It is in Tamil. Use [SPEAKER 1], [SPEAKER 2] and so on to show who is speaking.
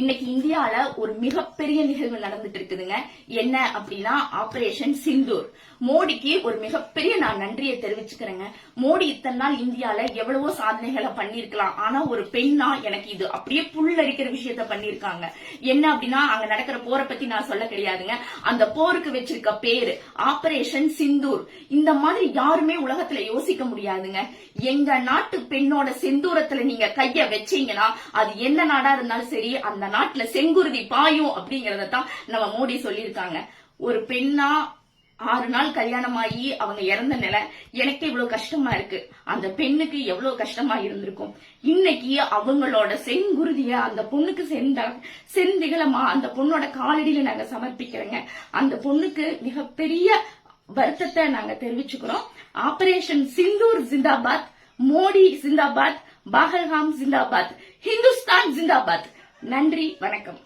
[SPEAKER 1] இன்னைக்கு இந்தியால ஒரு மிகப்பெரிய நிகழ்வு நடந்துட்டு இருக்குதுங்க. என்ன அப்படின்னா ஆபரேஷன் சிந்தூர் மோடிக்கு ஒரு மிகப்பெரிய நான் நன்றியை தெரிவிச்சுக்கிறேங்க. மோடி இத்தனை நாள் இந்தியால எவ்வளவோ சாதனைகளை பண்ணிருக்கலாம் ஆனா ஒரு பெண்ணா எனக்கு இது அப்படியே புல்லரிக்கிற விஷயத்த பண்ணிருக்காங்க என்ன அப்படின்னா அங்க நடக்கிற போரை பத்தி நான் சொல்ல கிடையாதுங்க. அந்த போருக்கு வச்சிருக்க பேரு ஆபரேஷன் சிந்தூர் இந்த மாதிரி யாருமே உலகத்துல யோசிக்க முடியாதுங்க. எங்க நாட்டு பெண்ணோட சிந்தூரத்துல நீங்க கைய வச்சீங்கன்னா அது என்ன நாடா இருந்தாலும் சரி அந்த அந்த நாட்டுல செங்குருதி பாயும் அப்படிங்கறத தான் நம்ம மோடி சொல்லியிருக்காங்க. ஒரு பெண்ணா ஆறு நாள் கல்யாணம் ஆகி அவங்க இறந்த நிலை எனக்கு இவ்வளவு கஷ்டமா இருக்கு. அந்த பெண்ணுக்கு எவ்வளவு கஷ்டமா இருந்திருக்கும். இன்னைக்கு அவங்களோட செங்குருதிய அந்த பொண்ணுக்கு செந்த செந்திகளமா அந்த பொண்ணோட காலடியில நாங்க சமர்ப்பிக்கிறோங்க. அந்த பொண்ணுக்கு மிகப்பெரிய வருத்தத்தை நாங்க தெரிவிச்சுக்கிறோம். ஆபரேஷன் சிந்தூர் ஜிந்தாபாத் மோடி ஜிந்தாபாத் பாகல்காம் ஜிந்தாபாத் ஹிந்துஸ்தான் ஜிந்தாபாத் நன்றி வணக்கம்.